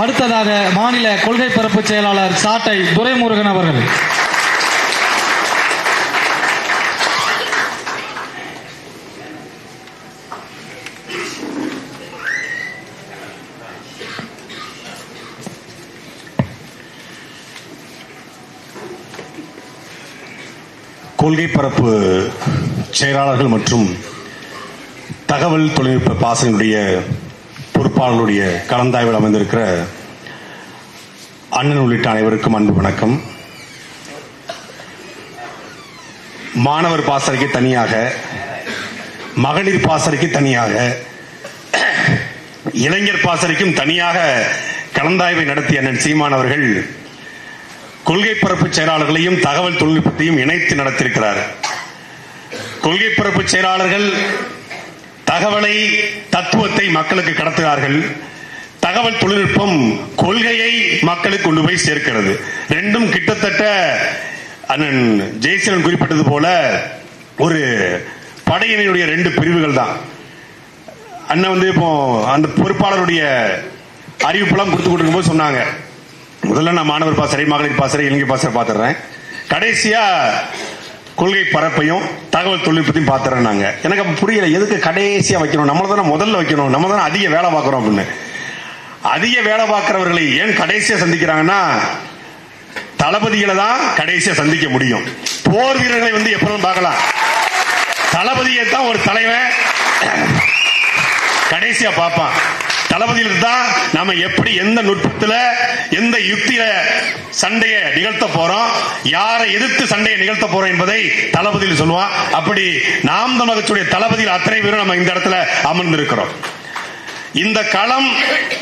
அடுத்ததாக மாநில கொள்கை பரப்பு செயலாளர் சாட்டை துரைமுருகன் அவர்கள். கொள்கை பரப்பு செயலாளர்கள் மற்றும் தகவல் தொழில்நுட்ப பாசனுடைய பொறுப்பாளர்களுடைய கலந்தாய்வில் அமைந்திருக்கிற அண்ணன் உள்ளிட்ட அனைவருக்கும் அன்பு வணக்கம். மாணவர் பாசறைக்கு தனியாக மகளிர் பாசறைக்கு தனியாக இளைஞர் பாசறைக்கும் தனியாக கலந்தாய்வை நடத்திய அண்ணன் சீமான் அவர்கள் கொள்கை பரப்பு செயலாளர்களையும் தகவல் தொழில்நுட்பத்தையும் இணைத்து நடத்தியிருக்கிறார். கொள்கை பரப்பு செயலாளர்கள் தகவலை தத்துவத்தை மக்களுக்கு கடத்துகிறார்கள். தகவல் தொழில்நுட்பம் கொள்கையை மக்களுக்கு கொண்டு போய் சேர்க்கிறது. ரெண்டும் கிட்டத்தட்ட அண்ணன் ஜெய்சரன் குறிப்பிட்டது போல ஒரு படையினுடைய ரெண்டு பிரிவுகள் தான். அண்ணன் வந்து இப்போ அந்த பொறுப்பாளருடைய அறிவிப்பெல்லாம் கொடுத்து கொடுக்கும்போது சொன்னாங்க. முதல்ல நான் மாணவர் பாசறை மகளிர் பாசறை இளைஞர் பாசறை பார்த்துறேன் கடைசியா கொள்கை பரப்பையும் தகவல் தொழில்நுட்பத்தையும் பார்த்துறேன் நாங்க. எனக்கு புரியல எதுக்கு கடைசியா வைக்கணும்? நம்மள தானே முதல்ல வைக்கணும். நம்ம தானே அதிக வேலை பார்க்குறோம் அப்படின்னு. அதிக வேலை பார்க்குறவர்களை ஏன் கடைசியா சந்திக்கிறாங்கன்னா தளபதிகளை தான் கடைசியா சந்திக்க முடியும். போர் வீரர்களை வந்து எப்பவும் பார்க்கலாம். தளபதியை தான் ஒரு தலைவன் கடைசியா பார்ப்பான். தளபதியில் தான் நாம எப்படி எந்த நுட்பத்துல எந்த யுக்தியில சண்டையை நிகழ்த்த போறோம் யாரை எதிர்த்து சண்டையை நிகழ்த்த போறோம் என்பதை தளபதியில் சொல்லுவான். அப்படி நாம் தமிழகத்துடைய தளபதியில் அத்தனை பேரும் நம்ம இந்த இடத்துல அமர்ந்திருக்கிறோம். இந்த களம்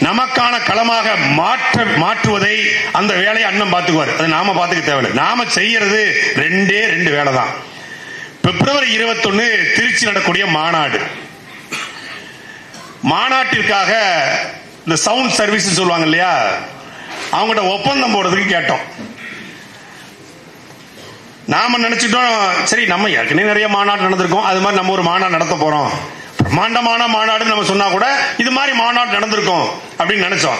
நமக்கான களமாக மாற்ற மாற்றுவதை அந்த வேலையை அண்ணன் பார்த்துக்குவார். அது நாம பார்த்துக்க தேவையில்லை. நாம செய்யறது ரெண்டே ரெண்டு வேலை தான் பிப்ரவரி இருபத்தொன்னு திருச்சி நடக்கூடிய மாநாடு. மாநாட்டிற்காக இந்த சவுண்ட் சர்வீஸ் சொல்லுவாங்க இல்லையா? அவங்ககிட்ட ஒப்பந்தம் போடுறதுக்கு கேட்டோம். நாம நினைச்சிட்டோம் சரி நம்ம ஏற்கனவே நிறைய மாநாடு நடந்திருக்கோம். அது மாதிரி நம்ம ஒரு மாநாடு நடத்த போறோம். பிரம்மாண்டமான மாநாடு நம்ம சொன்னா கூட இது மாதிரி மாநாடு நடந்திருக்கும் அப்படின்னு நினைச்சோம்.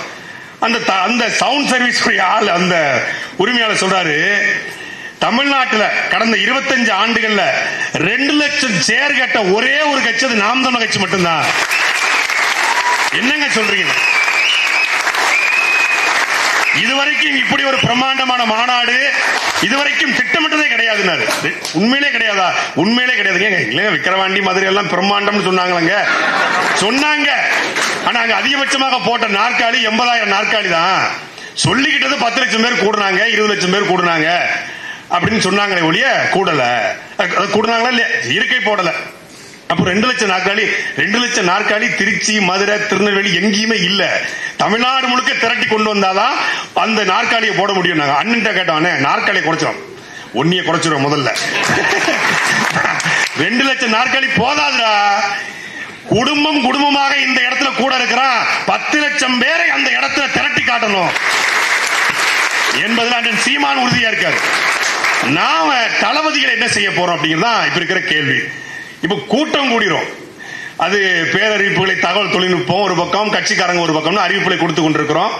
அந்த த- அந்த சவுண்ட் சர்வீஸ் ஆள் அந்த உரிமையாளர் சொல்றாரு தமிழ்நாட்டுல கடந்த 25 ஆண்டுகள்ல ரெண்டு லட்சம் சேர் கட்ட ஒரே ஒரு கட்சி அது நாம் தமிழ் கட்சி மட்டும்தான். என்னங்க சொல்றீங்க? இதுவரைக்கும் இப்படி ஒரு பிரம்மாண்டமான மாநாடு இதுவரைக்கும் திட்டமிட்டதே கிடையாதுன்னாரு. உண்மையிலே கிடையாதா? உண்மையிலே கிடையாதுங்க இல்லைங்க விக்கிரவாண்டி மதுரை எல்லாம் பிரம்மாண்டம்னு சொன்னாங்களங்க? சொன்னாங்க. ஆனா அங்க அதிகபட்சமாக போட்ட நாற்காலி எண்பதாயிரம் நாற்காலி தான். சொல்லிக்கிட்டது பத்து லட்சம் பேர் கூடுனாங்க இருபது லட்சம் பேர் கூடுனாங்க அப்படின்னு சொன்னாங்களே ஒழிய கூடல. கூடுனாங்களா இல்லையா? இருக்கை போடல. அப்புறம் ரெண்டு லட்சம் நாற்காலி ரெண்டு லட்சம் நாற்காலி திருச்சி மதுரை திருநெல்வேலி எங்கேயுமே இல்ல. தமிழ்நாடு முழுக்க திரட்டி கொண்டு வந்தாதான் அந்த நாற்காலியை போட முடியும். நாங்க அண்ணன் கேட்டோம் நாற்காலியை குறைச்சிடும் ஒன்னிய குறைச்சிடும் முதல்ல. ரெண்டு லட்சம் நாற்காலி போதாதுடா. குடும்பம் குடும்பமாக இந்த இடத்துல கூட இருக்கிறான். பத்து லட்சம் பேரை அந்த இடத்துல திரட்டி காட்டணும். என்பதில் அண்ணன் சீமான் உறுதியா இருக்காரு. நாம தளபதிகளை என்ன செய்ய போறோம் அப்படிங்கிறது தான் இப்ப இருக்கிற கேள்வி. இப்ப கூட்டம் கூடிரும். அது பேரறிவிப்புகளை தகவல் தொழில்நுட்பம் ஒரு பக்கம் கட்சிக்காரங்க ஒரு பக்கம்னு அறிவிப்புகளை கொடுத்து கொண்டிருக்கிறோம்.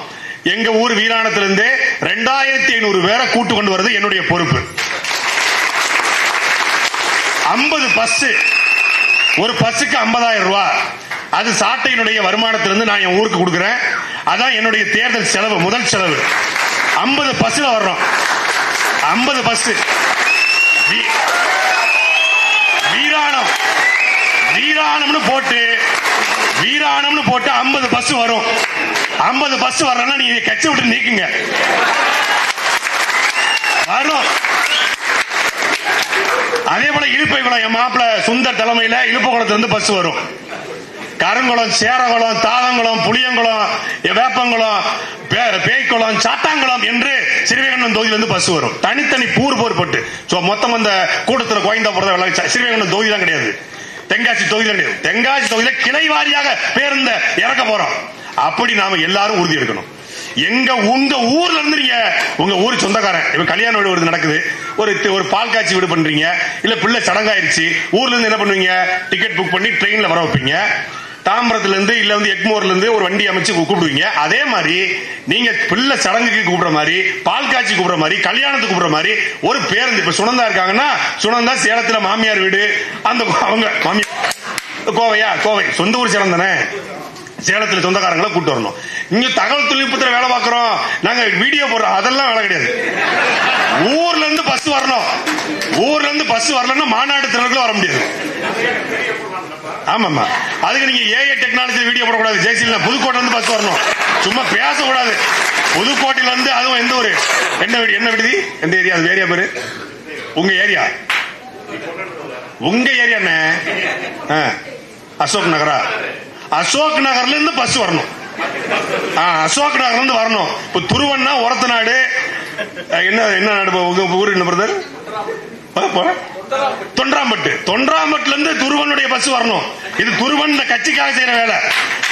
எங்க ஊர் வீராணத்திலிருந்தே ரெண்டாயிரத்தி ஐநூறு பேரை கூட்டு கொண்டு வர்றது என்னுடைய பொறுப்பு. ஐம்பது பஸ் ஒரு பஸ்ஸுக்கு ஐம்பதாயிரம் ரூபாய் அது சாட்டையினுடைய வருமானத்திலிருந்து நான் என் ஊருக்கு கொடுக்குறேன். அதான் என்னுடைய தேர்தல் செலவு முதல் செலவு. ஐம்பது பஸ்ல வர்றோம். ஐம்பது பஸ் வீராணம் வீராணம்னு போட்டு வீராணம்னு போட்டு ஐம்பது பஸ் வரும். ஐம்பது பஸ் வரலன்னா நீங்க கட்சி விட்டு நீக்குங்க. வரும். அதே போல இழுப்பை குளம் என் மாப்பிள்ள சுந்தர் தலைமையில இழுப்பு குளத்துல இருந்து பஸ் வரும். கருங்குளம் சேரகுளம் தாளங்குளம் புளியங்குளம் வேப்பங்குளம் பேய்க்குளம் சாத்தாங்குளம் என்று சிறுவைகண்டம் தொகுதியிலிருந்து பஸ் வரும். தனித்தனி பூர் போர் போட்டு. மொத்தம் அந்த கூட்டத்தில் கோயந்தா போறத சிறுவைகண்டம் தொகுதி தான் கிடையாது. தென்காசி தொகுதியில் தென்காசி தொகுதியில கிளை வாரியாக பேருந்த இறக்க போறோம். அப்படி நாம எல்லாரும் உறுதி எடுக்கணும். எங்க உங்க ஊர்ல இருந்து நீங்க உங்க ஊர் சொந்தக்காரன் இப்ப கல்யாண வீடு ஒரு நடக்குது. ஒரு ஒரு பால் காய்ச்சி வீடு பண்றீங்க. இல்ல பிள்ளை சடங்காயிருச்சு. ஊர்ல இருந்து என்ன பண்ணுவீங்க? டிக்கெட் புக் பண்ணி ட்ரெயின்ல வர வைப்பீங்க. தாம்பரத்துலேருந்து இல்லை இல்ல வந்து எக்மோர்லேருந்து ஒரு வண்டி அமைச்சு கூப்பிடுவீங்க. அதே மாதிரி நீங்க பிள்ளை சடங்குக்கு கூப்பிடுற மாதிரி பால் காட்சி கூப்பிடுற மாதிரி கல்யாணத்துக்கு கூப்பிடுற மாதிரி ஒரு பேருந்து இப்ப சுனந்தா இருக்காங்கன்னா சுனந்தா சேலத்துல மாமியார் வீடு அந்த அவங்க மாமியார் கோவையா? கோவை. சொந்த ஊர் சேலம் தானே? சேலத்துல சொந்தக்காரங்களை கூட்டு வரணும். இங்க தகவல் தொழில்நுட்பத்துல வேலை பார்க்கறோம். நாங்க வீடியோ போடுறோம் அதெல்லாம் வேலை கிடையாது. ஊர்ல இருந்து பஸ் வரணும். ஊர்ல இருந்து பஸ் வரலன்னா மாநாடு திறனுக்குள்ள வர முடியாது. ஆமாமா அதுக்கு நீங்க ஏஐ டெக்னாலஜி வீடியோ போடக்கூடாது. ஜெயசீல புதுக்கோட்டை இருந்து பஸ் வரணும். சும்மா பேசக்கூடாது. புதுக்கோட்டையில இருந்து அதுவும் எந்த ஒரு என்ன வீடு? என்ன விடுதி எந்த ஏரியா? அது ஏரியா பேரு? உங்க ஏரியா? உங்க ஏரியா என்ன? ஆ, அசோக் நகரா? அசோக் நகர்ல இருந்து பஸ் வரணும். ஆ, அசோக் நகர்ல இருந்து வரணும். இப்ப துருவன்னா ஒரத்த நாடு. என்ன என்ன நாடு உங்க ஊர் என்ன பிரதர் தொன்றாம்பட்டு. தொன்றாம்பட்டுல இருந்து துருவனுடைய பஸ் வரணும். இது துருவன் இந்த கட்சிக்காக செய்யற வேலை.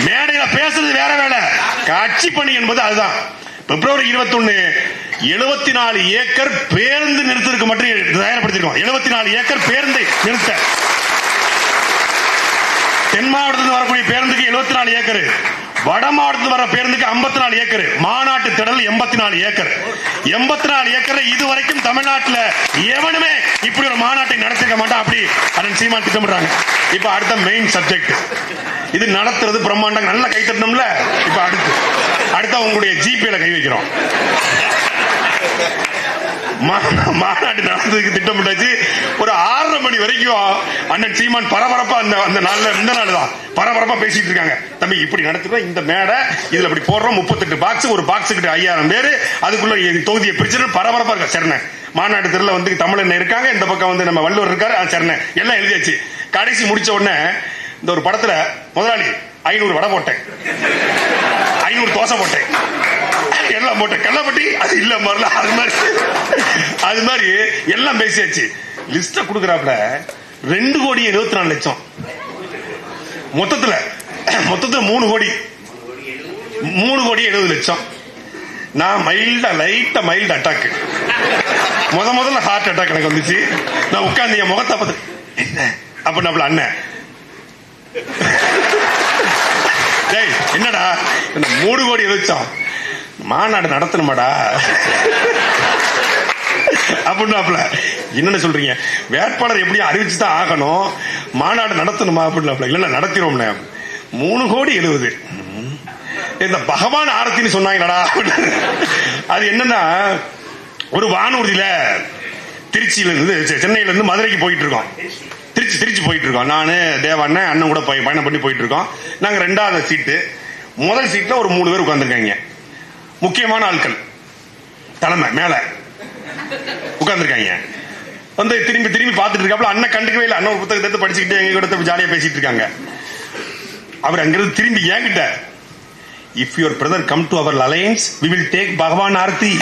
மேடையில பேசுறது வேற வேலை. கட்சி பணி என்பது அதுதான். பிப்ரவரி 21 எழுபத்தி நாலு ஏக்கர் பேருந்து நிறுத்தத்துக்கு மட்டும் தயார்படுத்திருக்கோம். எழுபத்தி நாலு ஏக்கர் பேருந்தை நிறுத்த. தென் மாவட்டத்தில் வரக்கூடிய பேருந்துக்கு 74 நாலு ஏக்கர். வட மாவட்டத்தில் வர பேருந்துக்கு 54 நாலு ஏக்கர் மாநாட்டு திடல் எண்பத்தி நாலு ஏக்கர். எண்பத்தி நாலு ஏக்கர் இதுவரைக்கும் தமிழ்நாட்டில் எவனுமே இப்படி ஒரு மாநாட்டை நடத்திருக்க மாட்டான் அப்படி அண்ணன் சீமான் திட்டமிடுறாங்க. இப்ப அடுத்த மெயின் சப்ஜெக்ட் இது நடத்துறது பிரம்மாண்டம் நல்ல கை தட்டணும்ல? இப்ப அடுத்து. அடுத்த உங்களுடைய ஜிபேல கை வைக்கிறோம். மாநாடு நடந்ததுக்கு திட்டமிட்டாச்சு. ஒரு ஆறரை மணி வரைக்கும் அண்ணன் சீமான் பரபரப்பா அந்த அந்த நாள்ல இந்த நாள் தான். பரபரப்பா பேசிட்டு இருக்காங்க. தம்பி இப்படி நடத்துறோம் இந்த மேடை இதுல அப்படி போடுறோம் முப்பத்தெட்டு பாக்ஸ் ஒரு பாக்ஸ் கிட்ட ஐயாயிரம் பேரு. அதுக்குள்ள தொகுதியை பிரிச்சு பரபரப்பா இருக்கா சரண. மாநாடு தெருல வந்து தமிழன் இருக்காங்க இந்த பக்கம் வந்து நம்ம வள்ளுவர் இருக்காரு சரண. எல்லாம் எழுதியாச்சு. கடைசி முடிச்ச உடனே இந்த ஒரு படத்துல முதலாளி ஐநூறு வடை போட்டேன். ஐநூறு தோசை போட்டேன். எல்லாம் போட்டேன் கள்ளப்பட்டி அது இல்ல மரல அது மாதிரி அது மாதிரி எல்லாம் பேசியாச்சு. லிஸ்ட குடுக்கறாப்ல ரெண்டு கோடி எழுபத்தி நாலு லட்சம். மொத்தத்துல மொத்தத்துல மூணு கோடி. மூணு கோடி எழுபது லட்சம். நான் மைல்டா லைட்டா மைல்டு அட்டாக் முத முதல்ல ஹார்ட் அட்டாக் எனக்கு வந்துச்சு. நான் உட்கார்ந்து என் முகத்தை பார்த்து என்ன? அப்படின்னாப்ல அண்ணன் என்னடா? மூணு கோடி லட்சம் மாநாடு நடத்தணுமாடா? அப்படின்னாப்ல என்னென்ன சொல்றீங்க? வேட்பாளர் எப்படியும் அறிவிச்சு தான் ஆகணும். மாநாடு நடத்தணுமா அப்படின்னாப்ல இல்ல நடத்திடுவோம்னே. மூணு கோடி எழுபது இந்த பகவான் ஆரத்தின்னு சொன்னாங்கடா அது என்னன்னா ஒரு வானூர்தியில திருச்சியில இருந்து செ- சென்னையில இருந்து மதுரைக்கு போயிட்டு இருக்கோம் திருச்சி திருச்சி போயிட்டு இருக்கோம் நானு தேவாண்ணன் அண்ணன் கூட பயணம் பண்ணி போயிட்டு இருக்கோம் நாங்க ரெண்டாவது சீட்டு. முதல் சீட்ல ஒரு மூணு பேர் உட்காந்துருக்காங்க முக்கியமான ஆட்கள். தலைமை மேல. உட்கார்ந்துருக்காங்க. வந்து திரும்பி திரும்பி பார்த்துட்டு இருக்காப்புல அண்ணன் கண்டுக்கவே இல்லை. அண்ணன் ஒரு புத்தகத்தை எடுத்து படிச்சுக்கிட்டு எங்க கூட ஜாலியா பேசிட்டு இருக்காங்க. அவர் அங்கிருந்து திரும்பி ஏங்கிட்ட if your brother come to our alliance we will take பகவான் Aarthi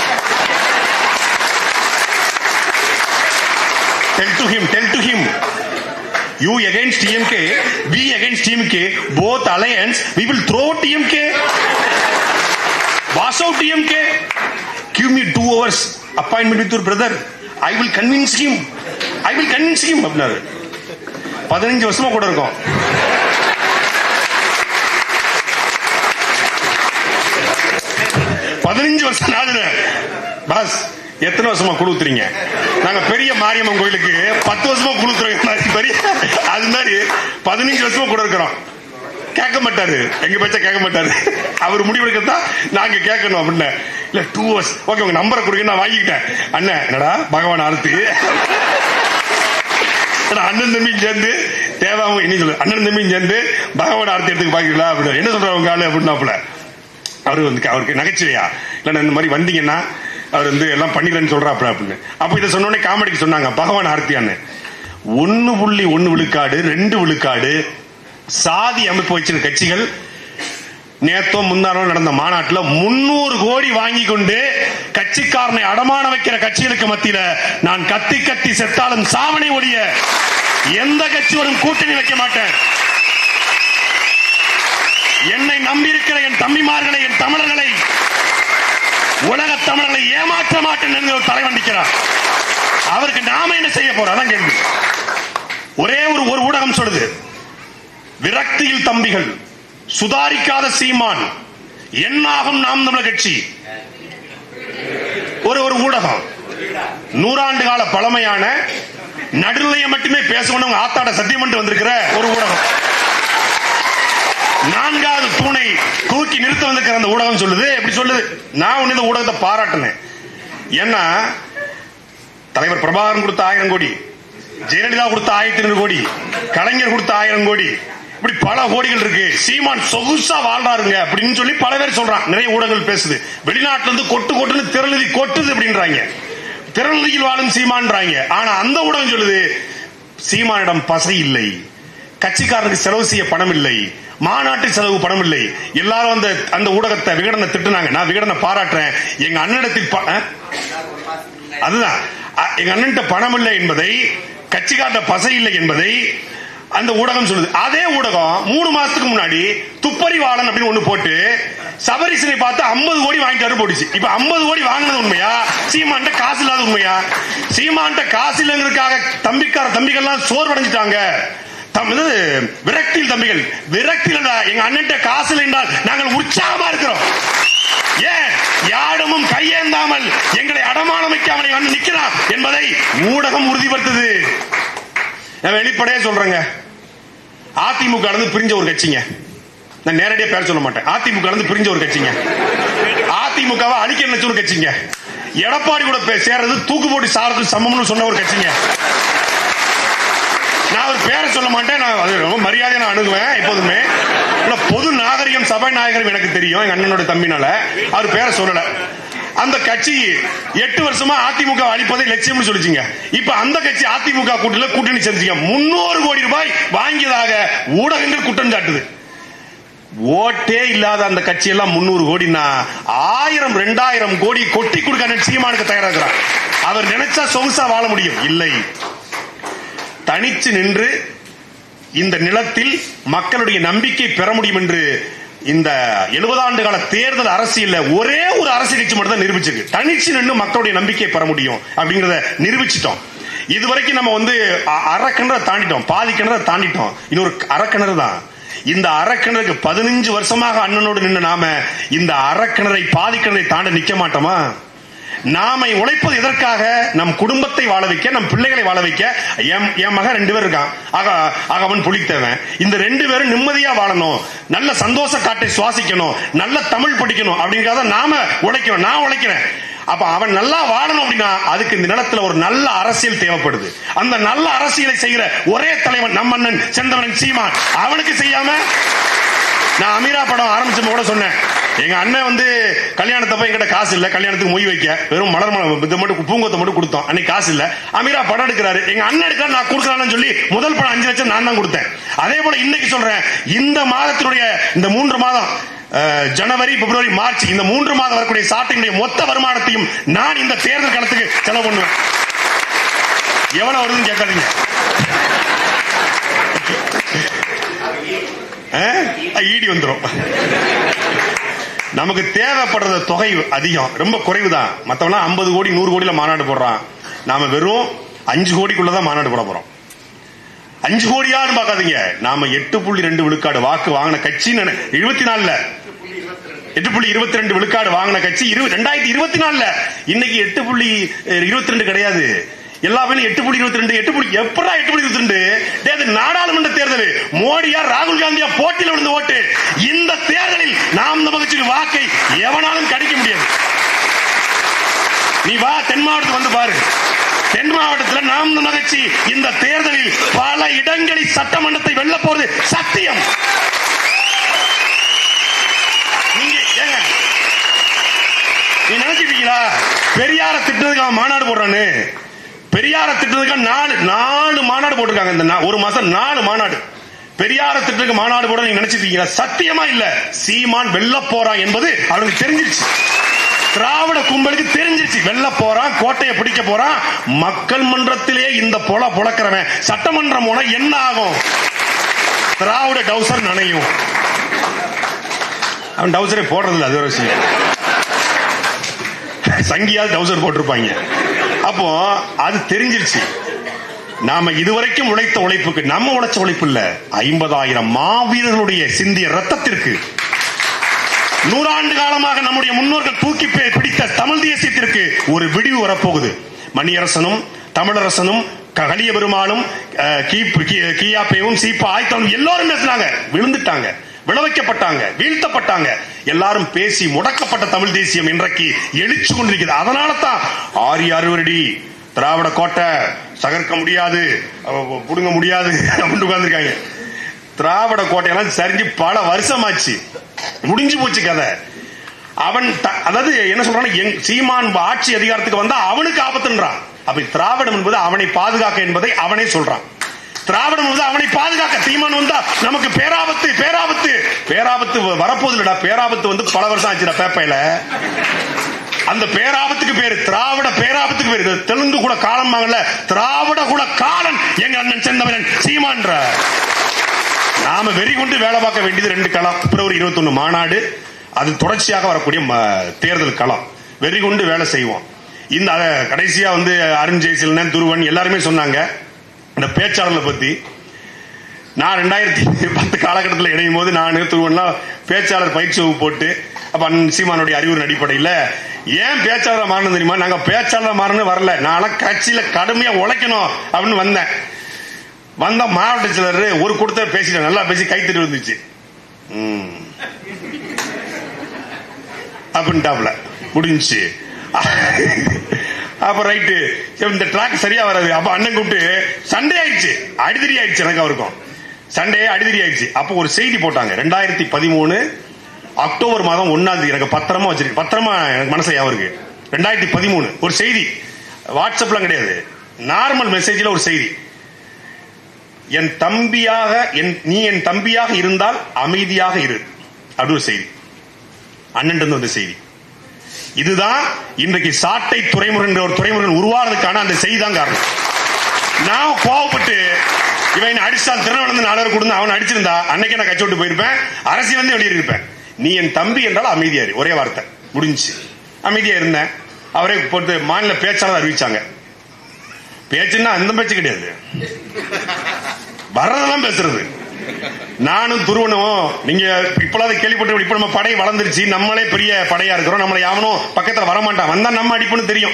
tell to him tell to him you against DMK we against DMK both alliance we will throw DMK wash out tmk give me two hours appointment with your brother. I will convince him I will convince him அப்படின்னாரு பதினஞ்சு வருஷமா கூட இருக்கும். பதினஞ்சு வருஷம் நாடுல pass எத்தனை வருஷமா கொடுத்துறீங்க நாங்க பெரிய மாரியம்மன் கோயிலுக்கு பத்து வருஷமா குழுத்துறோம் பெரிய அது மாதிரி பதினஞ்சு வருஷமா கூட இருக்கிறோம். கேட்க மாட்டாரு. எங்க பேச்ச கேட்க மாட்டாரு. அவர் முடிவெடுக்கத்தான் நாங்க கேட்கணும் அப்படின்னு. இல்ல டூ ஹவர்ஸ் ஓகே உங்க நம்பரை கொடுங்க நான் வாங்கிக்கிட்டேன். அண்ணன் என்னடா பகவான் ஆர்த்தி. அண்ணன் தம்பியும் சேர்ந்து தேவாவும் என்ன சொல்லு அண்ணன் தம்பியும் சேர்ந்து பகவான் ஆர்த்தி எடுத்து பாக்கிறீங்களா அப்படின்னு. என்ன சொல்றாங்க உங்க ஆளு அப்படின்னாப்புல. அவரு வந்து அவருக்கு நகைச்சுவையா? இல்ல இந்த மாதிரி வந்தீங்கன்னா அவர் வந்து எல்லாம் பண்ணிக்கிறேன்னு சொல்றாப்புல அப்படின்னு. அப்ப இதை சொன்னோடனே காமெடிக்கு சொன்னாங்க பகவான் ஆர்த்தியான்னு. ஒன்னு புள்ளி ஒன்னு விழுக்காடு ரெண்டு விழுக்காடு சாதி அமைப்பு வச்சிருக்க கட்சிகள் நேத்தோ முந்தானோ நடந்த மாநாட்டுல முன்னூறு கோடி வாங்கி கொண்டு கட்சிக்காரனை அடமான வைக்கிற கட்சிகளுக்கு மத்தியில நான் கத்தி கத்தி செத்தாலும் சாவனை ஒழிய எந்த கட்சியோடும் கூட்டணி வைக்க மாட்டேன். என்னை நம்பியிருக்கிற என் தம்பிமார்களை என் தமிழர்களை உலக தமிழர்களை ஏமாற்ற மாட்டேன் என்று ஒரு தலைவன் நிற்கிறார். அவருக்கு நாம என்ன செய்ய போறோம்? அதான் கேள்வி. ஒரே ஒரு ஒரு ஊடகம் சொல்லுது. விரக்தியில் தம்பிகள். சுதாரிக்காத சீமான். என்னாகும் நாம் தமிழர் கட்சி? ஒரு ஒரு ஊடகம். நூறாண்டு கால பழமையான நடுநிலையை மட்டுமே பேசணும் ஆத்தாட சத்தியம் பண்ணிட்டு வந்திருக்கிற ஒரு ஊடகம். நான்காவது தூணை தூக்கி நிறுத்த வந்திருக்கிற அந்த ஊடகம் சொல்லுது. எப்படி சொல்லுது? நான் ஒண்ணு இந்த ஊடகத்தை பாராட்டினேன். ஏன்னா தலைவர் பிரபாகரன் கொடுத்த ஆயிரம் கோடி ஜெயலலிதா கொடுத்த ஆயிரத்தி ஐநூறு கோடி கலைஞர் கொடுத்த ஆயிரம் கோடி இப்படி பல கோடிகள் இருக்கு. சீமான் சொகுசா வாழ்றாருங்க அப்படின்னு சொல்லி பல பேர் சொல்றான் நிறைய ஊடகங்கள் பேசுது. வெளிநாட்டுல இருந்து கொட்டு கொட்டுன்னு திரளுதி கொட்டுது அப்படின்றாங்க. திரளுதியில் வாழும் சீமான்றாங்க. ஆனா அந்த ஊடகம் சொல்லுது சீமானிடம் பசை இல்லை. கட்சிக்காரனுக்கு செலவு செய்ய பணம் இல்லை. மாநாட்டு செலவு பணம் இல்லை. எல்லாரும் அந்த அந்த ஊடகத்தை விகடனை திட்டுனாங்க. நான் விகடனை பாராட்டுறேன். எங்க அண்ணனிடத்தில் அதுதான். எங்க அண்ணன்ட்ட பணம் இல்லை என்பதை கட்சிக்கார்ட்ட பசை இல்லை என்பதை அந்த ஊடகம் சொல்லுது. அதே ஊடகம் மூணு மாசத்துக்கு முன்னாடி துப்பறிவாளன் அப்படின்னு ஒண்ணு போட்டு சபரிசனை பார்த்து 50 கோடி வாங்கிட்டாரு போட்டுச்சு. இப்ப 50 கோடி வாங்கினது உண்மையா? சீமான்ட்ட காசு இல்லாத உண்மையா? சீமான்ட்ட காசு இல்லைங்கிறதுக்காக தம்பிக்கார தம்பிகள்லாம் சோர்வடைஞ்சிட்டாங்க. விரக்தியில் தம்பிகள். விரக்தியில் எங்க அண்ணன்ட்ட காசு இல்லை என்றால் நாங்கள் உற்சாகமா இருக்கிறோம். ஏன்? யாருமும் கையேந்தாமல் எங்களை அடமானம் வைக்காமல் அவனை வந்து நிக்கிறான் என்பதை ஊடகம் உறுதிப்படுத்துது. நான் வெளிப்படையா சொல்றேங்க. அதிமுக இருந்து பிரிஞ்ச ஒரு கட்சிங்க. நான் நேரடியா பேர் சொல்ல மாட்டேன். அதிமுக பிரிஞ்ச ஒரு கட்சிங்க. அதிமுகவை அழிக்க நினைச்ச ஒரு கட்சிங்க. எடப்பாடி கூட பே- சேர்றது தூக்கு போட்டி சாரத்து சமம்னு சொன்ன ஒரு கட்சிங்க. நான் ஒரு பேரை சொல்ல மாட்டேன். நான் அது ரொம்ப மரியாதையா நான் அணுகுவேன் எப்போதுமே. பொது நாகரிகம் சபாநாயகரும் எனக்கு தெரியும் எங்க அண்ணனோட தம்பினால. அவர் பேரை சொல்லல. அந்த கட்சி எட்டு வருஷமா அதிமுக அழிப்பதை லட்சியம்னு சொல்லிச்சுங்க. இப்ப அந்த கட்சி அதிமுக கூட்டில கூட்டணி செஞ்சுங்க முன்னூறு கோடி ரூபாய் வாங்கியதாக ஊடகங்கள் குற்றம் சாட்டுது. ஓட்டே இல்லாத அந்த கட்சி எல்லாம் முன்னூறு கோடினா ஆயிரம் ரெண்டாயிரம் கோடி கொட்டி கொடுக்க சீமானுக்கு தயாராகிறார். அவர் நினைச்சா சொகுசா வாழ முடியும். இல்லை. தனிச்சு நின்று இந்த நிலத்தில் மக்களுடைய நம்பிக்கை பெற முடியும் என்று இந்த 70 ஆண்டு கால தேர்தல் அரசியல்ல ஒரே ஒரு அரசியல் கட்சி மட்டும் தான் நிரூபிச்சிருக்கு. தனிச்சு நின்று மக்களுடைய நம்பிக்கை பெற முடியும் அப்படிங்கறத நிரூபிச்சிட்டோம். இதுவரைக்கும் நம்ம வந்து அ- தாண்டிட்டோம். பாதி கிணறை தாண்டிட்டோம். இன்னொரு அரைக்கிணறு தான். இந்த அரைக்கிணறுக்கு பதினஞ்சு வருஷமாக அண்ணனோடு நின்று நாம இந்த அரைக்கிணறை பாதி கிணறை தாண்ட நிக்க மாட்டோமா? நாமை உழைப்பது எதற்காக? நம் குடும்பத்தை வாழ வைக்க நம் பிள்ளைகளை வாழ வைக்க. என் என் மகன் ரெண்டு பேர் இருக்கான். ஆக ஆக அவன் இந்த ரெண்டு பேரும் நிம்மதியா வாழணும். நல்ல சந்தோஷ காட்டை சுவாசிக்கணும். நல்ல தமிழ் படிக்கணும். அப்படிங்கிறத நாம உழைக்கணும். நான் உழைக்கிறேன். அப்ப அவன் நல்லா வாழணும் அப்படின்னா அதுக்கு இந்த நிலத்துல ஒரு நல்ல அரசியல் தேவைப்படுது. அந்த நல்ல அரசியலை செய்கிற ஒரே தலைவன் நம்ம அண்ணன் செந்தவன் சீமான். அவனுக்கு செய்யாம நான் அமீரா படம் ஆரம்பிச்சப்ப கூட சொன்னேன். எங்க அண்ணன் வந்து கல்யாணத்தப்ப என்கிட்ட காசு இல்ல. கல்யாணத்துக்கு மொய் வைக்க. வெறும் மலர் மலம் இது மட்டும் பூங்கத்தை மட்டும் கொடுத்தோம் அன்னைக்கு காசு இல்ல. அமீரா படம் எடுக்கிறாரு. எங்க அண்ணன் எடுக்கிற நான் கொடுக்கலாம்னு சொல்லி முதல் படம் அஞ்சு லட்சம் நான் தான் கொடுத்தேன். அதே போல இன்னைக்கு சொல்றேன் இந்த மாதத்தினுடைய இந்த மூன்று மாதம் ஜனவரி பிப்ரவரி மார்ச் இந்த மூன்று மாதம் வரக்கூடிய சாட்டினுடைய மொத்த வருமானத்தையும் நான் இந்த தேர்தல் களத்துக்கு செலவு பண்ணுவேன். எவ்வளவு வருதுன்னு கேட்காதீங்க ஈடி வந்துடும் நமக்கு தேவைப்படுற தொகை அதிகம். ரொம்ப குறைவு தான் மத்தவனா ஐம்பது கோடி நூறு கோடியில மாநாடு போடுறான். நாம வெறும் அஞ்சு கோடிக்குள்ளதான் மாநாடு போட போறோம். அஞ்சு கோடியான்னு பார்க்காதீங்க. நாம எட்டு புள்ளி ரெண்டு விழுக்காடு வாக்கு வாங்கின கட்சி இருபத்தி நாலுல. எட்டு புள்ளி இருபத்தி ரெண்டு விழுக்காடு வாங்கின கட்சி ரெண்டாயிரத்தி இருபத்தி நாலுல. இன்னைக்கு எட்டு புள்ளி இருபத்தி ரெண்டு கிடையாது. எல்லா பேரும் எட்டு புள்ளி இருபத்தி ரெண்டு எட்டு புள்ளி எப்படா எட்டு புள்ளி இருபத்தி ரெண்டு? நாடாளுமன்ற தேர்தல். மோடியா ராகுல் காந்தியா போட்டியில் விழுந்து ஓட்டு. இந்த தேர்தலில் நாம் நமக்கு வாக்கை எவனாலும் கிடைக்க முடியாது. நீ வா தென் மாவட்டத்துக்கு வந்து பாரு. தென் மாவட்டத்தில் நாம் மகிழ்ச்சி இந்த தேர்தலில் பல இடங்களில் சட்டமன்றத்தை வெல்ல போறது சத்தியம். நீங்க ஏங்க நீ நினைச்சிட்டீங்களா பெரியார திட்டத்துக்கு அவன் மாநாடு போடுறான்னு பெரியார திட்டத்துக்கு நாலு நாலு மாநாடு போட்டிருக்காங்க இந்த ஒரு மாசம் நாலு மாநாடு. பெரியார திட்டத்துக்கு மாநாடு போட நீங்க நினைச்சிட்டீங்களா சத்தியமா இல்ல. சீமான் வெல்ல போறான் என்பது அவனுக்கு தெரிஞ்சிருச்சு. திராவிட கும்பலுக்கு தெரிஞ்சிருச்சு. வெல்ல போறான் கோட்டையை பிடிக்க போறான். மக்கள் மன்றத்திலே இந்த பொல புழக்கிறவன். சட்டமன்றம் போனா என்ன ஆகும்? திராவிட டவுசர் நனையும். அவன் டவுசரே போடுறதில்ல அது ஒரு விஷயம். சங்கியாவது டவுசர் போட்டிருப்பாங்க. அப்போ அது தெரிஞ்சிருச்சு. நாம இதுவரைக்கும் உழைத்த உழைப்புக்கு நம்ம உழைச்ச உழைப்பு இல்ல. ஐம்பதாயிரம் மாவீரர்களுடைய சிந்திய ரத்தத்திற்கு நூறாண்டு காலமாக நம்முடைய முன்னோர்கள் தூக்கி பிடித்த தமிழ் தேசியத்திற்கு ஒரு விடிவு வரப்போகுது. மணியரசனும் தமிழரசனும் கலிய பெருமாளும் அஹ், கியாப்பேவும் சீப்பா ஆய்த்தவனும் எல்லாரும் பேசினாங்க. விழுந்துட்டாங்க. விளைவிக்கப்பட்டாங்க. வீழ்த்தப்பட்டாங்க. எல்லாரும் பேசி முடக்கப்பட்ட தமிழ் தேசியம் இன்றைக்கு எழுச்சி கொண்டிருக்கிறது. அதனால தான் ஆரி அறுவரடி திராவிட கோட்டை தகர்க்க முடியாது புடுங்க முடியாது அப்படின்னு உட்கார்ந்துருக்காங்க. திராவிட கோட்டையெல்லாம் சரிஞ்சு பல வருஷமாச்சு. முடிஞ்சு போச்சு கதை. அவன் அதாவது என்ன சொல்றான் எங் சீமான் ஆட்சி அதிகாரத்துக்கு வந்தா அவனுக்கு ஆபத்துன்றான். அப்ப திராவிடம் என்பது அவனை பாதுகாக்க என்பதை அவனே சொல்றான். திராவிடம் வந்து அவனை பாதுகாக்க சீமான் வந்தா நமக்கு பேராபத்து பேராபத்து. பேராபத்து வ- பேராபத்து வந்து பல வருஷம் ஆச்சுடா பேப்பையில. அந்த பேராபத்துக்கு பேரு திராவிட பேராபத்துக்கு பேரு. தெலுங்கு கூட காலம் வாங்கல. திராவிட கூட காலன் எங்க அண்ணன் செந்தமிழன் சீமான்ற. நாம வெறி கொண்டு வேலை பார்க்க வேண்டியது ரெண்டு களம். பிப்ரவரி 21 மாநாடு. அது தொடர்ச்சியாக வரக்கூடிய ம- தேர்தல் களம். வெறி கொண்டு வேலை செய்வோம். இந்த கடைசியா வந்து அருண் ஜெயசீலன் துருவன் எல்லாருமே சொன்னாங்க. இந்த பேச்சாளர்களை பத்தி நான் ரெண்டாயிரத்தி பத்து காலகட்டத்தில் இணையும் போது நான் திருவண்ணா பேச்சாளர் பயிற்சி வகுப்பு போட்டு அப்ப அண்ணன் சீமானுடைய அறிவுரை அடிப்படையில் ஏன் பேச்சாளர் மாறணும் தெரியுமா? நாங்க பேச்சாளர் மாறணும் வரல. நான் கட்சியில கடுமையா உழைக்கணும் அப்படின்னு வந்தேன். வந்த மாவட்ட செயலர் ஒரு கொடுத்த பேசிட்டேன் நல்லா பேசி கைத்தறி வந்துச்சு அப்படின்ட்டாப்ல முடிஞ்சு அப்ப ரைட்டு. இந்த ட்ராக் சரியா வராது. அப்ப அண்ணன் கூப்பிட்டு சண்டே ஆயிடுச்சு அடிதடி ஆயிடுச்சு எனக்கு அவருக்கும். சண்டே அடிதடி ஆயிடுச்சு அப்போ ஒரு செய்தி போட்டாங்க. ரெண்டாயிரத்தி பதிமூணு அக்டோபர் மாதம் ஒன்னாம் தேதி. எனக்கு பத்திரமா வச்சிருக்கு பத்திரமா எனக்கு மனசுல ஞாபகம் இருக்கு. ரெண்டாயிரத்தி பதிமூணு. ஒரு செய்தி. வாட்ஸ்அப்லாம் கிடையாது. நார்மல் மெசேஜ்ல ஒரு செய்தி. என் தம்பியாக என் நீ என் தம்பியாக இருந்தால் அமைதியாக இரு. அப்படி ஒரு செய்தி. அண்ணன் வந்த செய்தி. இதுதான் இன்றைக்கு சாட்டை துறைமுகன் ஒரு துறைமுருகன் உருவாகிறதுக்கான அந்த செய்தி தான் காரணம். நான் கோவப்பட்டு இவன் அடிச்சான் திருநெல்வேலி நாலு கொடுத்து அவன் அடிச்சிருந்தா அன்னைக்கு நான் கட்சி விட்டு போயிருப்பேன். அரசி வந்து வெளியிருப்பேன். நீ என் தம்பி என்றால் அமைதியாரு ஒரே வார்த்தை. முடிஞ்சுச்சு. அமைதியா இருந்தேன். அவரே போட்டு மாநில பேச்சாளர் அறிவிச்சாங்க. பேச்சுன்னா அந்த பேச்சு கிடையாது. வர்றதெல்லாம் பேசுறது. நானும் துருவனும் நீங்க இப்பளாவது கேள்விப்பட்டு இப்ப நம்ம படை வளர்ந்துருச்சு நம்மளே பெரிய படையா இருக்கிறோம் நம்மளை யாவனும் பக்கத்துல வரமாட்டான் வந்தா நம்ம அடிப்புன்னு தெரியும்.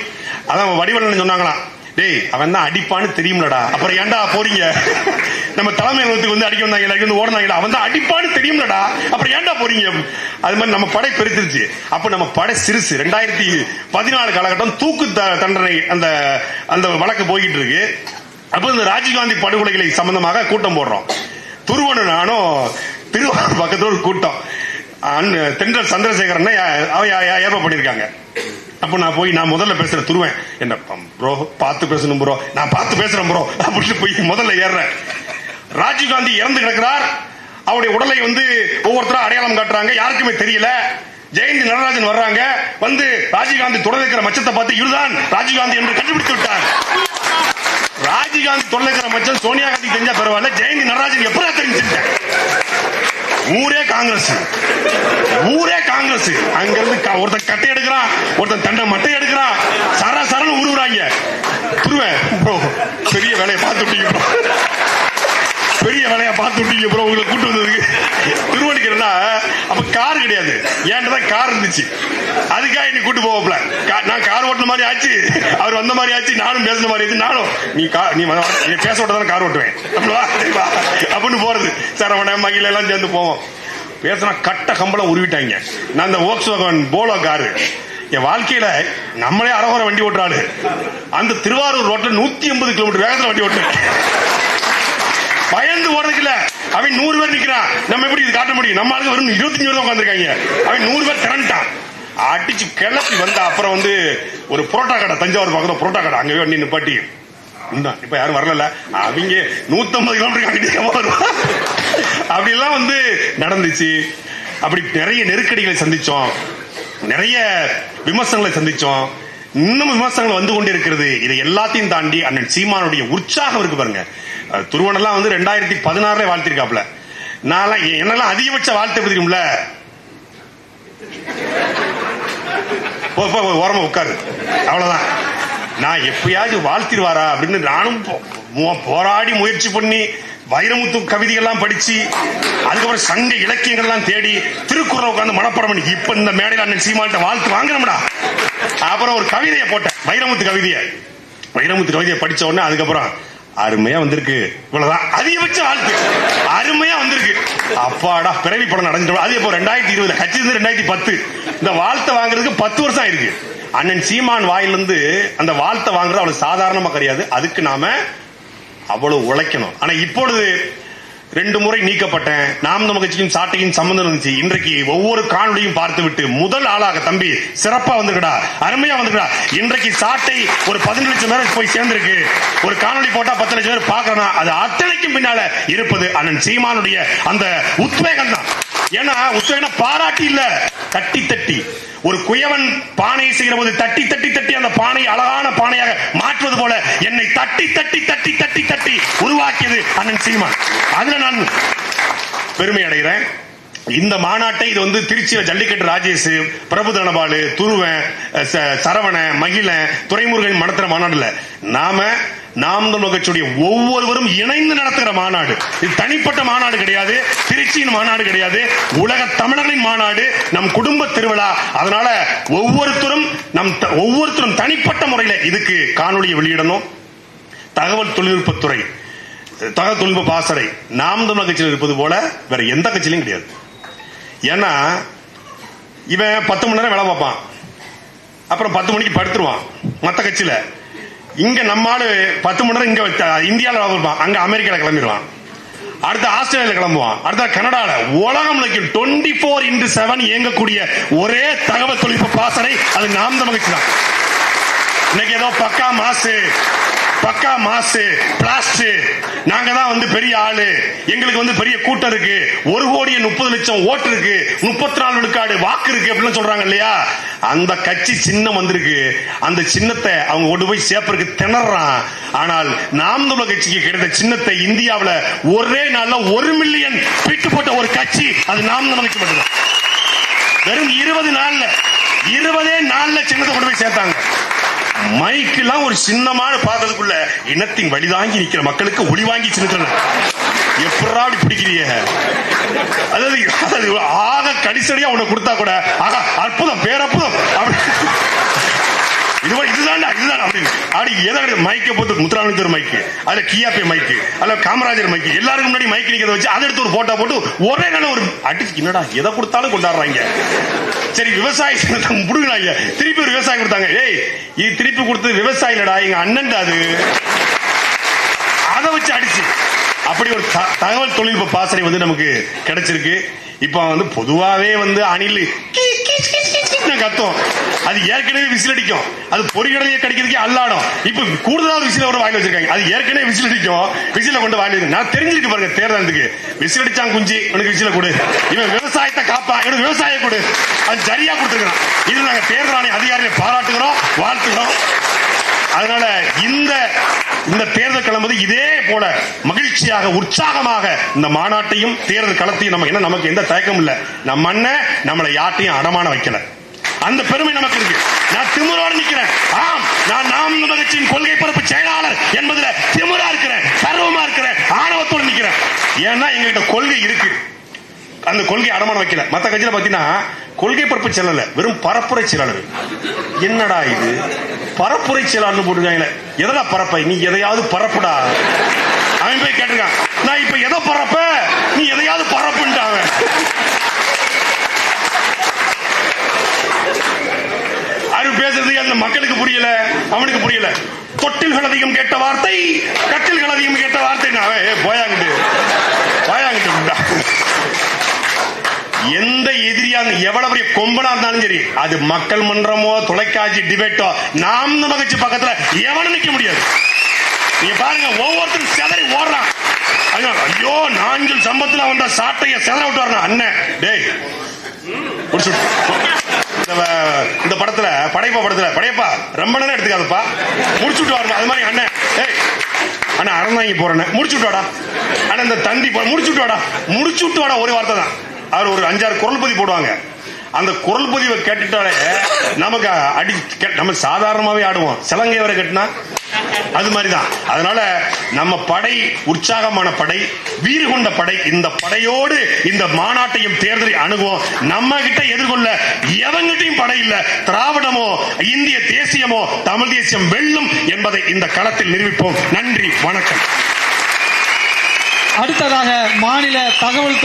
அதான் வடிவலன் சொன்னாங்களாம். டேய் அவன் தான் அடிப்பான்னு தெரியும்லடா. அப்புறம் ஏன்டா போறீங்க? நம்ம தலைமை நிலத்துக்கு வந்து அடிக்க வந்தாங்க வந்து ஓடுனாங்கடா. அவன் தான் அடிப்பான்னு தெரியும்லடா. அப்புறம் ஏன்டா போறீங்க? அது மாதிரி நம்ம படை பெருத்துருச்சு அப்ப நம்ம படை சிறுசு. ரெண்டாயிரத்தி பதினாலு காலகட்டம் தூக்கு த- தண்டனை அந்த அந்த வழக்கு போய்கிட்டு இருக்கு. அப்ப இந்த ராஜீவ்காந்தி படுகொலைகளை சம்பந்தமாக கூட்டம் போடுறோம். துருவனு நானும் திருவாரூர் பக்கத்துல ஒரு கூட்டம். அண்ணன் தென்றல் சந்திரசேகரன் அவன் ஏற்பாடு பண்ணிருக்காங்க அப்ப நான் போய் நான் முதல்ல பேசுறேன் துருவேன் என்ன ப்ரோ பார்த்து பேசணும் ப்ரோ நான் பார்த்து பேசுறேன் ப்ரோ அப்படின்னு போய் முதல்ல ஏறுறேன். ராஜீவ்காந்தி இறந்து கிடக்கிறார். அவருடைய உடலை வந்து ஒவ்வொருத்தரும் அடையாளம் காட்டுறாங்க. யாருக்குமே தெரியல. ஜெயந்தி நடராஜன் வர்றாங்க. வந்து ராஜீவ்காந்தி தொடர்ந்து இருக்கிற மச்சத்தை பார்த்து இதுதான் ராஜீவ்காந்தி என்று கண்டுபிடித்து விட்டார். ராஜீவ்காந்தி தொடர்ந்து இருக்கிற மச்சம் சோனியா காந்தி தெரிஞ்சா பரவாயில்ல ஜெயந்தி நடராஜன் எப்படா தெரிஞ்சுட்டேன் ஊரே காங்கிரஸ். ஊரே காங்கிரஸ். அங்க இருந்து க- ஒருத்தன் கட்டை எடுக்கிறான் ஒருத்தன் தண்டை மட்டை எடுக்கிறான் சர சரன்னு உருவுறாங்க. துருவேன் ப்ரோ பெரிய வேலையை பார்த்து விட்டீங்க பெரிய வேலையா பார்த்து விட்டீங்க ப்ரோ உங்களை கூட்டு வந்ததுக்கு. திருவள்ளிக்கிறா அப்ப கார் கிடையாது. ஏன்டதான் கார் இருந்துச்சு. அதுக்காக நீ கூட்டு போவப்ல நான் கார் ஓட்டுன மாதிரி ஆச்சு. அவர் வந்த மாதிரி ஆச்சு. நானும் பேசுன மாதிரி ஆச்சு. நானும் நீ கா நீ நீ பேச விட்டதான கார் ஓட்டுவேன். வா, அப்படின்னு போறது. சரவண மகிழ எல்லாம் சேர்ந்து போவோம். பேசினா கட்ட கம்பளம் உருவிட்டாங்க. நான் அந்த ஓக்ஸ் போலோ காரு என் வாழ்க்கையில நம்மளே அரவர வண்டி ஓட்டுறாரு அந்த திருவாரூர் ரோட்ல நூத்தி எண்பது கிலோமீட்டர் வேகத்துல வண்டி ஓட்டுறேன் பயந்து ஓடுறதுக்கு இல்ல அவன் நூறு பேர் நிக்கிறான். நம்ம எப்படி இது காட்ட முடியும்? நம்ம ஆளுக்கு வெறும் இருபத்தஞ்சு பேர் தான் உட்காந்துருக்காங்க அவன் நூறு பேர் திரண்டான். அடிச்சு கிளப்பி வந்த அப்புறம் வந்து ஒரு புரோட்டா கடை தஞ்சாவூர் பக்கத்துல புரோட்டா கடை. அங்கவே வண்டி நிப்பாட்டி. இந்தா, இப்ப யாரும் வரல அவங்க நூத்தம்பது கிலோமீட்டர் அங்கிட்டு அப்படி எல்லாம் வந்து நடந்துச்சு. அப்படி நிறைய நெருக்கடிகளை சந்திச்சோம். நிறைய விமர்சனங்களை சந்திச்சோம். இன்னும் விமர்சனங்கள் வந்து கொண்டிருக்கிறது. இதை எல்லாத்தையும் தாண்டி அண்ணன் சீமானுடைய உற்சாகம் இருக்கு பாருங்க. துருவனெல்லாம் வந்து ரெண்டாயிரத்தி பதினாறுல வாழ்த்திருக்காப்ல நான் என்னெல்லாம் அதிகபட்ச வாழ்த்து எப்படி தெரியும்ல? போ, ஓரமா உட்காரு. அவ்வளவுதான். நான் எப்பயாச்சும் வாழ்த்திருவாரா அப்படின்னு நானும் மு- போராடி முயற்சி பண்ணி வைரமுத்து கவிதைகள்லாம் படிச்சு அதுக்கப்புறம் சங்க இலக்கியங்கள்லாம் தேடி திருக்குறள் உட்காந்து மனப்படம் பண்ணி இப்ப இந்த மேடையில் அண்ணன் சீமான்ட்ட வாழ்த்து வாங்கினோம்டா. அப்புறம் ஒரு கவிதையை போட்டேன் வைரமுத்து கவிதையை. வைரமுத்து கவிதையை படிச்ச உடனே அதுக்கப்புறம் அருமையா வந்திருக்கு. இவ்வளவுதான். அதிகபட்ச வாழ்த்து. அருமையா வந்திருக்கு. அப்பாடா பிறவி படம் நடந்துட்டு அது இப்போ ரெண்டாயிரத்தி இருபது கட்சி இருந்து ரெண்டாயிரத்தி பத்து. இந்த வாழ்த்தை வாங்குறதுக்கு பத்து வருஷம் ஆயிருக்கு. அண்ணன் சீமான் வாயிலிருந்து அந்த வாழ்த்தை வாங்குறது அவ்வளவு சாதாரணமா கிடையாது. அதுக்கு நாம அவ்வளவு உழைக்கணும். ஆனா இப்பொழுது ரெண்டு முறை நீக்கப்பட்டேன். நாம் நம்ம கட்சியும் சாட்டையும் சம்பந்தம் இருந்துச்சு. இன்றைக்கு ஒவ்வொரு காணொலியும் பார்த்து விட்டு முதல் ஆளாக தம்பி சிறப்பா வந்திருக்கடா அருமையா வந்திருக்கடா. இன்றைக்கு சாட்டை ஒரு பதினஞ்சு லட்சம் பேர் போய் சேர்ந்திருக்கு. ஒரு காணொலி போட்டா பத்து லட்சம் பேர் பார்க்கணும் அது அத்தனைக்கும் பின்னால இருப்பது அண்ணன் சீமானுடைய அந்த உத்வேகம் தான் ஏன்னா உத்வேகம் பாராட்டி இல்ல தட்டி தட்டி. ஒரு குயவன் பானையை செய்கிற போது தட்டி தட்டி தட்டி அந்த பானை அழகான பானையாக மாற்றுவது போல என்னை தட்டி தட்டி தட்டி தட்டி தட்டி உருவாக்கியது அண்ணன் சீமான். அதுல நான் பெருமை அடைகிறேன். இந்த மாநாட்டை இது வந்து திருச்சியில ஜல்லிக்கட்டு ராஜேஷ் பிரபு தனபாலு துருவன் ச- சரவண மகிழன் துறைமுருகன் நடத்துற மாநாடு இல்ல. நாம நாம் தமிழர் கட்சியுடைய ஒவ்வொருவரும் இணைந்து நடத்துகிற மாநாடு. இது தனிப்பட்ட மாநாடு கிடையாது திருச்சியின் மாநாடு கிடையாது உலக தமிழர்களின் மாநாடு நம் குடும்ப திருவிழா. அதனால ஒவ்வொருத்தரும் நம் த- ஒவ்வொருத்தரும் தனிப்பட்ட முறையில இதுக்கு காணொலியை வெளியிடணும். தகவல் தொழில்நுட்பத்துறை தகவல் தொழில்நுட்ப பாசறை. நாம் தமிழர் கட்சியில் இருப்பது போல வேற எந்த கட்சியிலும் கிடையாது. ஏன்னா இவன் பத்து மணி நேரம் வேலை பார்ப்பான். அப்புறம் பத்து மணிக்கு படுத்துருவான் மத்த கட்சியில. இங்க நம்மால பத்து மணி நேரம் இங்க இந்தியாவில் வேலை பார்ப்பான் அங்க அமெரிக்கால கிளம்பிடுவான். அடுத்து ஆஸ்திரேலியாவில் கிளம்புவான். அடுத்த கனடால. உலகம் டுவெண்ட்டி ஃபோர் இன்டு செவன் இயங்கக்கூடிய ஒரே தகவல் தொழில்நுட்ப பாசனை அது நாம் தமிழ் கட்சி தான் இன்னைக்கு ஏதோ பக்கா மாசு பக்கா மாசு பிளாஸ்ட் நாங்க தான் வந்து பெரிய ஆளு. எங்களுக்கு வந்து பெரிய கூட்டம் இருக்கு. ஒரு கோடியே முப்பது லட்சம் ஓட்டு இருக்கு. முப்பத்தி நாலு விழுக்காடு வாக்கு இருக்கு அப்படின்னு சொல்றாங்க இல்லையா? அந்த கட்சி சின்னம் வந்திருக்கு. அந்த சின்னத்தை அவங்க கொண்டு போய் சேப்பருக்கு திணறான். ஆனால் நாம் தமிழர் கட்சிக்கு கிடைத்த சின்னத்தை இந்தியாவில் ஒரே நாள்ல ஒரு மில்லியன் பிட்டு போட்ட ஒரு கட்சி அது நாம் தமிழக கட்சி மட்டும்தான் வெறும் இருபது நாள்ல இருபதே நாள்ல சின்னத்தை கொண்டு போய் சேர்த்தாங்க. மைக் எல்லாம் ஒரு சின்னமான பார்க்கறதுக்குள்ள இனத்தின் வழிதாங்கி நிக்கிற மக்களுக்கு ஒளி வாங்கி சின்னத்துல எப்படா அப்படி பிடிக்கிறீங்க அதாவது அதாவது ஆக கடிசடியா உனக்கு கொடுத்தா கூட ஆகா அற்புதம் பேரற்புதம் அப்படி. இது இதுதான்டா இதுதான் அப்படின்னு. அப்படி எதை கிடையாது மைக்கை போட்டு முத்துராமலிங்கர் மைக்கு அதுல கியாபே மைக்கு அதுல காமராஜர் மைக்கு எல்லாருக்கும் முன்னாடி மைக் நிக்கிறத வச்சு அதை எடுத்து ஒரு போட்டோ போட்டு ஒரே நாள் ஒரு அடிச்சு என்னடா எதை கொடுத்தாலும் கொண்டாடுறாங்க. சரி விவசாயி முடுங்க முடுங்கினாங்க. திருப்பி ஒரு விவசாயம் கொடுத்தாங்க. ஏய் இது திருப்பி கொடுத்தது விவசாயி இல்லடா எங்க அண்ணன்டா அது. அதை வச்சு அடிச்சு. அப்படி ஒரு த- தகவல் தொழில்நுட்ப பாசறை வந்து நமக்கு கிடைச்சிருக்கு. இப்ப வந்து பொதுவாவே வந்து அணில் தான் கத்தும். அது ஏற்கனவே விசில் அடிக்கும். அது பொறிகடலையே கடிக்கிறதுக்கே அல்லாடும். இப்ப கூடுதலா ஒரு விசில ஒரு வாங்கி வச்சிருக்காங்க. அது ஏற்கனவே விசில் அடிக்கும். விசில கொண்டு வாங்கி நான் தெரிஞ்சிருக்கு பாருங்க தேர்தலுக்கு. விசில் அடிச்சான் குஞ்சு உனக்கு விசில கொடு. இவன் விவசாயத்தை காப்பா எனக்கு விவசாய கொடு. அது சரியா கொடுத்துருக்கான் இது நாங்க தேர்தல் ஆணைய அதிகாரிகளை பாராட்டுகிறோம் வாழ்த்துகிறோம். அதனால இந்த இந்த தேர்தல் கிளம்புது இதே போல மகிழ்ச்சியாக உற்சாகமாக இந்த மாநாட்டையும் தேர்தல் களத்தையும் நம்ம என்ன நமக்கு எந்த தயக்கம் இல்ல. நம்ம அண்ணன் நம்மளை யார்ட்டையும் அடமான வைக்கல. அந்த பெருமை நமக்கு இருக்கு. நான் திமுறோடு நிக்கிறேன் ஆம் நான் நாம் கட்சியின் கொள்கை பரப்பு செயலாளர் என்பதுல திமுறா இருக்கிறேன் சர்வமா இருக்கிறேன் ஆணவத்தோடு நிக்கிறேன் ஏன்னா எங்ககிட்ட கொள்கை இருக்கு. அந்த கொள்கை அடமான வைக்கல. மத்த கட்சியில பாத்தீங்கன்னா கொள்கை பரப்பு செயலர் வெறும் பரப்புரை செயலாளர். என்னடா இது? பரப்புரை செயலாளர் போட்டுருக்காங்களே. எதடா பரப்ப? நீ எதையாவது பரப்புடா. அவன் போய் கேட்டிருக்கான் நான் இப்ப எதை பரப்ப? நீ எதையாவது பரப்புன்ட்டாங்க. புரியல அந்த மக்களுக்கு புரியல அவனுக்கு புரியல. தொட்டில்கள் அதிகம் கேட்ட வார்த்தை கட்டில்கள் அதிகம் கேட்ட வார்த்தை. போயாங்கிட்டு போயாங்கிட்டு எந்த எதிரியா எவ்வளவு பெரிய கொம்பனா இருந்தாலும் சரி அது மக்கள் மன்றமோ தொலைக்காட்சி டிபேட்டோ நாம் நம்ம பக்கத்துல எவனும் நிக்க முடியாது. நீங்க பாருங்க ஒவ்வொருத்தரும் செதறி ஓடுறான். ஐயோ, நாஞ்சல் சம்பத்துல வந்த சாட்டைய செதற விட்டு வரணும் அண்ணன் டேய் இந்த வ- இந்த படத்துல படைப்பா படத்துல படையப்பா ரொம்ப நேரம் எடுத்துக்காதப்பா. முடிச்சு விட்டு வரணும் அது மாதிரி அண்ணன். ஏய் அண்ணா அறந்தாங்கி போறேன்னு. முடிச்சுட்டு வாடா. அண்ணா இந்த தந்தி போ முடிச்சு வாடா. முடிச்சுட்டு வாடா ஒரே வார்த்தை தான். அவர் ஒரு அஞ்சாறு குரல் பதிவு போடுவாங்க. அந்த குரல் பதிவை கேட்டுட்டாலே நமக்கு அடி நம்ம சாதாரணமாவே ஆடுவோம். சிலங்கை வரை கட்டினா அது மாதிரிதான். அதனால நம்ம படை உற்சாகமான படை வீறு கொண்ட படை இந்த படையோடு இந்த மாநாட்டையும் தேர்தலை அணுகுவோம். நம்ம கிட்ட எதிர்கொள்ள எவங்கிட்டையும் படை இல்ல. திராவிடமோ இந்திய தேசியமோ தமிழ் தேசியம் வெல்லும் என்பதை இந்த களத்தில் நிரூபிப்போம். நன்றி வணக்கம். அடுத்ததாக மாநில தகவல்